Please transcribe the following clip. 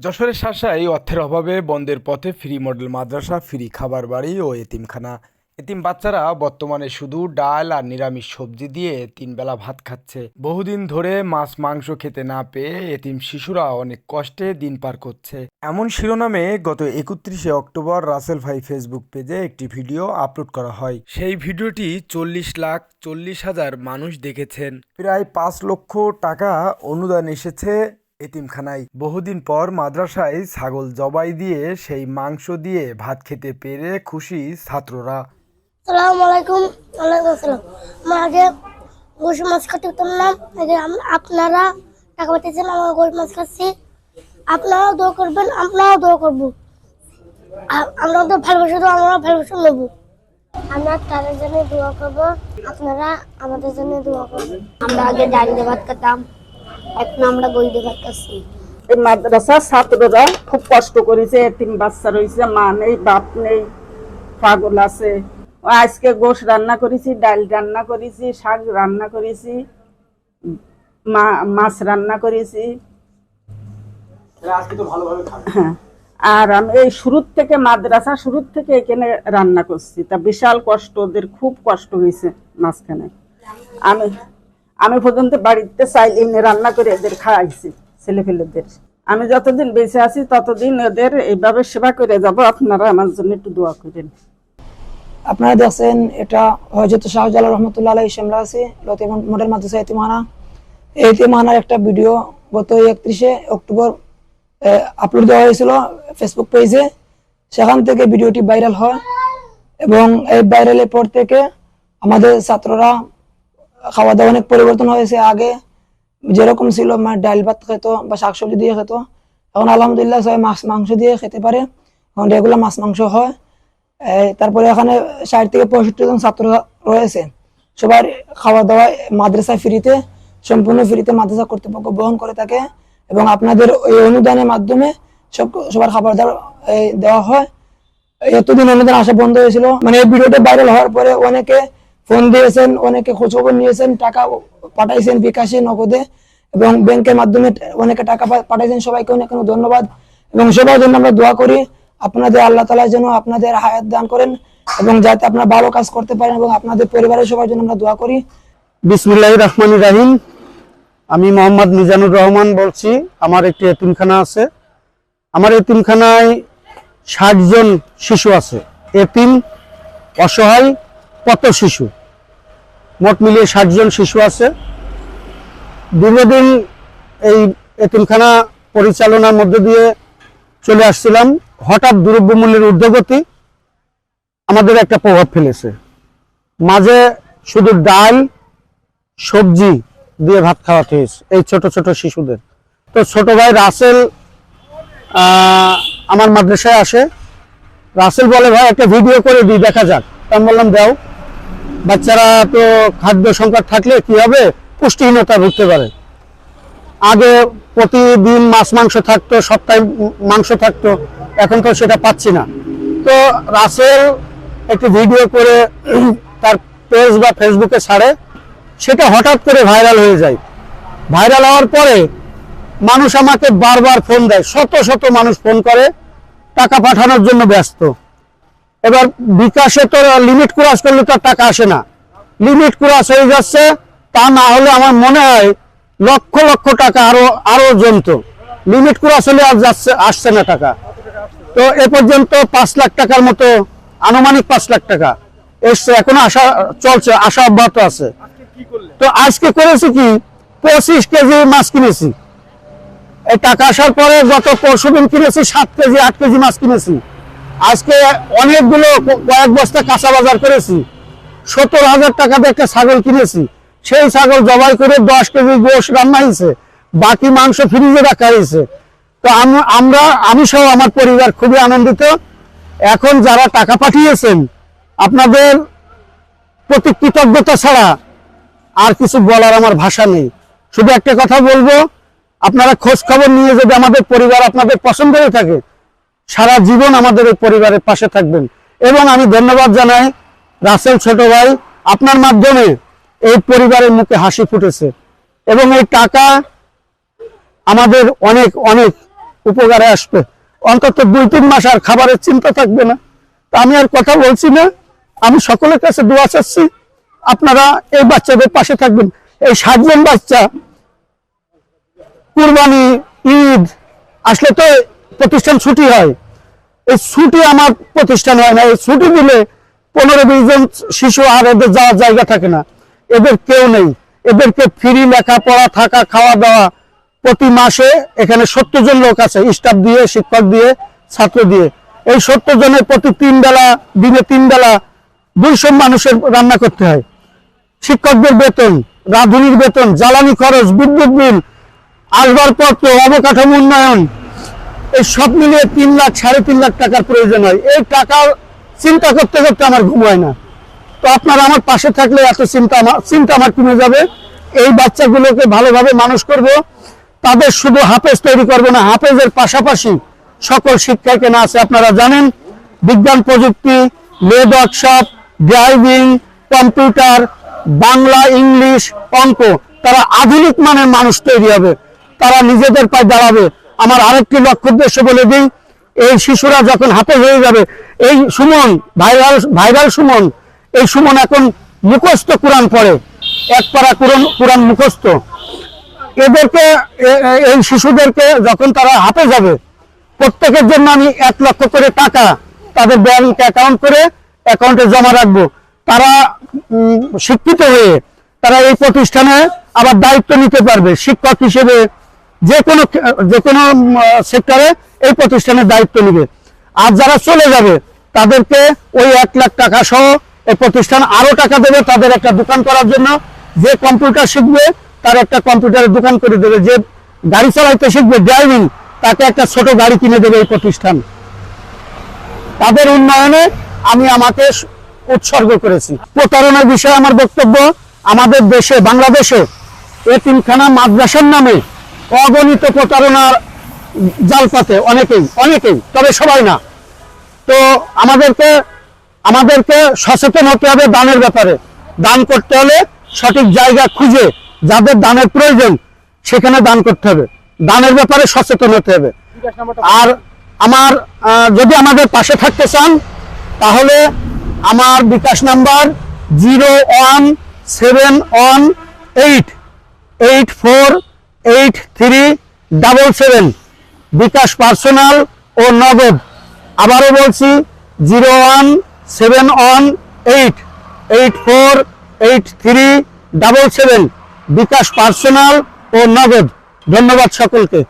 যশোরের শাসায় অর্থের অভাবে বন্ধের পথে ফ্রি মডেল মাদ্রাসা, ফ্রি খাবার বাড়ি ও এতিমখানা। এতিম বাচ্চারা বর্তমানে শুধু ডাল আর নিরামিষ সবজি দিয়ে তিন বেলা ভাত খাচ্ছে। বহুদিন ধরে মাছ, মাংস খেতে না পেয়ে এতিম শিশুরা অনেক কষ্টে দিন পার করছে। এমন শিরোনামে গত একত্রিশে অক্টোবর রাসেল ভাই ফেসবুক পেজে একটি ভিডিও আপলোড করা হয়। সেই ভিডিওটি চল্লিশ লাখ চল্লিশ হাজার মানুষ দেখেছেন। প্রায় পাঁচ লক্ষ টাকা অনুদান এসেছে এতিমখানায়। বহুদিন পর মাদ্রাসায় ছাগল জবাই দিয়ে সেই মাংস দিয়ে ভাত খেতে পেরে খুশি ছাত্ররা। সালাম আলাইকুম, ওয়ালাইকুম আসসালাম। আমরা আগে গোশ মাছ খেতে পারতাম না, আগে আপনারা টাকা পাঠিয়েছেন আমরা গোশ মাছ খাচ্ছি। আপনারাও দোয়া করবেন, আমরাও দোয়া করব। আমরা তো ভালোবাসা দেবো আমরা ভালোবাসা নেব। আমরা তাদের জন্য দোয়া করব, আপনারা আমাদের জন্য দোয়া করবেন। আমরা আগে ডাল ভাত খেতাম। এখন আমরা ভাত খাচ্ছি এই মাদ্রাসার ছাত্ররা খুব কষ্ট করেছে তিন বাচ্চা রয়েছে মা নেই বাপ নেই পাগল আছে। আজকে গোশ রান্না করেছি ডাল রান্না করেছি শাক রান্না করেছি মা- মাছ রান্না করেছি। হ্যাঁ। আর আমি এই শুরুর থেকে মাদ্রাসা শুরুর থেকে এখানে রান্না করছি। তা বিশাল কষ্ট ওদের খুব কষ্ট হয়েছে মাঝখানে। আমি আমি পর্যন্ত বাড়িতে চাইলে এনে রান্না করে এদের খাওয়াইছি ছেলে ফেলেদের আমি যতদিন বেঁচে আছি, ততদিন ওদের এইভাবে সেবা করে যাব। আপনারা আমার জন্য একটু দোয়া করেন। আপনারা দেখছেন, এটা হজরত শাহজালাল রহমতুল্লাহ আলাই শ্যামলাসি লতি মডেল মাদ্রাসা এতিমানা এই এতিমানার একটা ভিডিও গত একত্রিশে অক্টোবর আপলোড দেওয়া হয়েছিল ফেসবুক পেজে সেখান থেকে ভিডিওটি ভাইরাল হয় এবং এই ভাইরালের পর থেকে আমাদের ছাত্ররা খাওয়া দাওয়া অনেক পরিবর্তন হয়েছে আগে। যেরকম ছিল মানে ডাল ভাত খেত বা শাকসবজি দিয়ে খেত। এখন আলহামদুলিল্লাহ সবাই মাছ মাংস দিয়ে খেতে পারে। এখন রেগুলার মাছ মাংস হয়। তারপরে এখানে ষাট থেকে পঁয়ষট্টি জন ছাত্র রয়েছে। সবার খাওয়া দাওয়া মাদ্রাসায় ফ্রিতে, সম্পূর্ণ ফ্রিতে মাদ্রাসা কর্তৃপক্ষ বহন করে থাকে এবং আপনাদের এই অনুদানের মাধ্যমে সব, সবার খাবার দাবার দেওয়া হয়। এতদিন অনুদান আসা বন্ধ হয়েছিল। মানে এই ভিডিওটা ভাইরাল হওয়ার পরে অনেকে ফোন দিয়েছেন, অনেকে খোঁজখবর নিয়েছেন, টাকা পাঠাইছেন বিকাশে, নগদে, এবং ব্যাংকের মাধ্যমে অনেকে টাকা পাঠাইছেন। সবাইকে অনেক অনেক ধন্যবাদ এবং সবার জন্য আমরা দোয়া করি আপনাদের আল্লাহ তালা যেন আপনাদের হায়াত দান করেন এবং যাতে আপনারা ভালো কাজ করতে পারেন এবং আপনাদের পরিবারের সবার জন্য আমরা দোয়া করি। বিসমিল্লাহ রহমান রাহিম। আমি মোহাম্মদ মিজানুর রহমান বলছি। আমার একটি এতিমখানা আছে। আমার এতিমখানায় ষাট জন শিশু আছে। এতিম, অসহায় কত শিশু মোট মিলিয়ে ষাট জন শিশু আছে। দীর্ঘদিন এই এতিমখানা পরিচালনার মধ্য দিয়ে চলে আসছিলাম। হঠাৎ দ্রব্যমূল্যের ঊর্ধ্বগতি আমাদের একটা প্রভাব ফেলেছে। মাঝে শুধু ডাল, সবজি দিয়ে ভাত খাওয়াতে হয়েছে, এই ছোট ছোট শিশুদের। তো ছোট ভাই রাসেল আমার মাদ্রাসায় আসে। রাসেল বলে, ভাই, একটা ভিডিও করে দিই, দেখা যাক। আমি বললাম, দাও। বাচ্চারা তো খাদ্য সংকট থাকলে কি হবে? পুষ্টিহীনতা ভুগতে পারে। আগে প্রতিদিন মাছ, মাংস থাকতো, সপ্তাহে মাংস থাকতো, এখন তো সেটা পাচ্ছি না। তো রাসেল একটি ভিডিও করে তার পেজ বা ফেসবুকে ছাড়ে। সেটা হঠাৎ করে ভাইরাল হয়ে যায়। ভাইরাল হওয়ার পরে মানুষ আমাকে বারবার ফোন দেয়। শত শত মানুষ ফোন করে। টাকা পাঠানোর জন্য ব্যস্ত। এবার বিকাশে তো লিমিট ক্রস করলে তো টাকা আসে না। লিমিট ক্রস হয়ে যাচ্ছে, তা না হলে আমার মনে হয় লক্ষ লক্ষ টাকা আরও আরও জমতো। লিমিট ক্রস হলে আর যাচ্ছে, আসছে না টাকা। তো এ পর্যন্ত পাঁচ লাখ টাকার মতো, আনুমানিক পাঁচ লাখ টাকা এসছে। এখনও আশা চলছে, আশা অব্যাহত আছে। তো আজকে করেছি কি, পঁচিশ কেজি মাছ কিনেছি। এই টাকা আসার পরে গত পরশু দিন কিনেছি, সাত কেজি, আট কেজি মাছ কিনেছি। আজকে অনেকগুলো কয়েক বস্তা কাঁচা বাজার করেছি। সত্তর হাজার টাকা দিয়ে একটা ছাগল কিনেছি। সেই ছাগল জবাই করে দশ কেজি গোশ রান্না হয়েছে। বাকি মাংস ফ্রিজে রাখা হয়েছে। তো আম- আমরা, আমি সহ আমার পরিবার খুবই আনন্দিত। এখন যারা টাকা পাঠিয়েছেন, আপনাদের প্রতি কৃতজ্ঞতা ছাড়া আর কিছু বলার আমার ভাষা নেই। শুধু একটা কথা বলব, আপনারা খোঁজ খবর নিয়ে যদি আমাদের পরিবার আপনাদের পছন্দ হয়ে থাকে সারা জীবন আমাদের এই পরিবারের পাশে থাকবেন। এবং আমি ধন্যবাদ জানাই রাসেল ছোট ভাই, আপনার মাধ্যমে এই পরিবারের মুখে হাসি ফুটেছে। এবং এই টাকা আমাদের অনেক অনেক উপকারে আসবে। অন্তত দুই, তিন মাস আর খাবারের চিন্তা থাকবে না। তা আমি আর কথা বলছি না। আমি সকলের কাছে দোয়া চাচ্ছি, আপনারা এই বাচ্চাদের পাশে থাকবেন। এই সাতজন বাচ্চা, কুরবানি, ঈদ, আসলে তো প্রতিষ্ঠান ছুটি হয়। এই ছুটি আমার প্রতিষ্ঠান হয় না। এই ছুটি দিলে পনেরো বিশ জন শিশু আর এদের যাওয়ার জায়গা থাকে না। এদের কেউ নেই। এদেরকে ফ্রি লেখাপড়া, থাকা, খাওয়া দাওয়া প্রতি মাসে এখানে সত্তর জন লোক আছে স্টাফ দিয়ে, শিক্ষক দিয়ে, ছাত্র দিয়ে। এই সত্তর জনের প্রতি তিন বেলা, দিনে তিন বেলা দুইশো মানুষের রান্না করতে হয়। শিক্ষকদের বেতন, রাঁধুনির বেতন, জ্বালানি খরচ, বিদ্যুৎ বিল, আসবাবপত্র, অবকাঠামো উন্নয়ন এই সব মিলিয়ে তিন লাখ, সাড়ে তিন লাখ টাকার প্রয়োজন হয়। এই টাকা চিন্তা করতে করতে আমার ঘুম হয় না। তো আপনারা আমার পাশে থাকলে এত চিন্তা আমার চিন্তা আমার কমে যাবে। এই বাচ্চাগুলোকে ভালোভাবে মানুষ করব। তাদের শুধু হাফেজ তৈরি করব না, হাফেজের পাশাপাশি সকল শিক্ষায় কেনা আছে। আপনারা জানেন, বিজ্ঞান প্রযুক্তি, lathe workshop, driving, computer, Bangla, English, অঙ্ক, তারা আধুনিক মানের মানুষ তৈরি হবে। তারা নিজেদের পায়ে দাঁড়াবে। আমার আরেকটি লক্ষ্য উদ্দেশ্য বলে দিই, এই শিশুরা যখন হাতে হয়ে যাবে, এই সুমন, ভাইরাল ভাইরাল সুমন, এই সুমন এখন মুখস্থ কোরআন পড়ে, এক পারা কোরআন কোরআন মুখস্থ। এদেরকে এই শিশুদেরকে যখন তারা হাতে যাবে, প্রত্যেকের জন্য আমি এক লক্ষ করে টাকা তাদের ব্যাংক অ্যাকাউন্ট করে অ্যাকাউন্টে জমা রাখব। তারা শিক্ষিত হয়ে তারা এই প্রতিষ্ঠানে আবার দায়িত্ব নিতে পারবে। শিক্ষক হিসেবে যে কোনো যে কোনো সেক্টরে এই প্রতিষ্ঠানের দায়িত্ব নেবে। আর যারা চলে যাবে, তাদেরকে ওই এক লাখ টাকা সহ এই প্রতিষ্ঠান আরও টাকা দেবে তাদের একটা দোকান করার জন্য। যে কম্পিউটার শিখবে, তার একটা কম্পিউটারের দোকান করে দেবে। যে গাড়ি চালাইতে শিখবে, ড্রাইভিং, তাকে একটা ছোট গাড়ি কিনে দেবে এই প্রতিষ্ঠান। তাদের উন্নয়নে আমি আমাকে উৎসর্গ করেছি। প্রতারণার বিষয়ে আমার বক্তব্য, আমাদের দেশে, বাংলাদেশে এ তিনখানা মাদ্রাসার নামে অগণিত প্রতারণার জাল পাতে অনেকেই অনেকেই, তবে সবাই না। তো আমাদেরকে আমাদেরকে সচেতন হতে হবে দানের ব্যাপারে। দান করতে হলে সঠিক জায়গা খুঁজে, যাদের দানের প্রয়োজন, সেখানে দান করতে হবে। দানের ব্যাপারে সচেতন হতে হবে। আর আমার যদি আমাদের পাশে থাকতে চান, তাহলে আমার bKash number zero one seven one eight eight four eight three double seven bKash personal ও নগদ। আবারও বলছি zero one seven one eight eight four eight three double seven bKash personal ও নগদ। ধন্যবাদ সকলকে।